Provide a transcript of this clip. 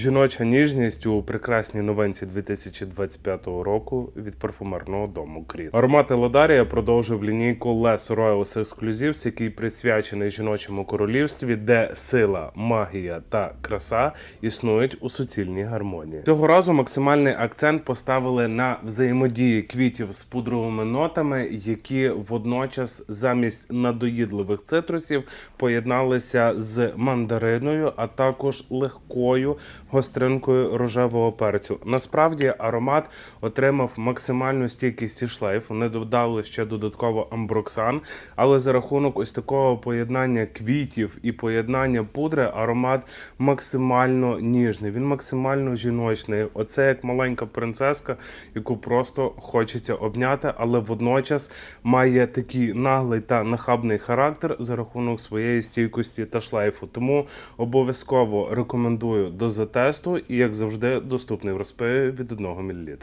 Жіноча ніжність у прекрасній новинці 2025 року від парфумерного дому Кріт. Аромати Ладарія продовжив лінійку Les Royals Exclusives, який присвячений жіночому королівстві, де сила, магія та краса існують у суцільній гармонії. Цього разу максимальний акцент поставили на взаємодії квітів з пудровими нотами, які водночас замість надоїдливих цитрусів поєдналися з мандариною, а також легкою гостринкою рожевого перцю. Насправді аромат отримав максимальну стійкість і шлейф. Вони додали ще додатково амброксан, але за рахунок ось такого поєднання квітів і поєднання пудри аромат максимально ніжний. Він максимально жіночний. Оце як маленька принцеска, яку просто хочеться обняти, але водночас має такий наглий та нахабний характер за рахунок своєї стійкості та шлейфу. Тому обов'язково рекомендую до затесту і, як завжди, доступний в розпиві від 1 мл.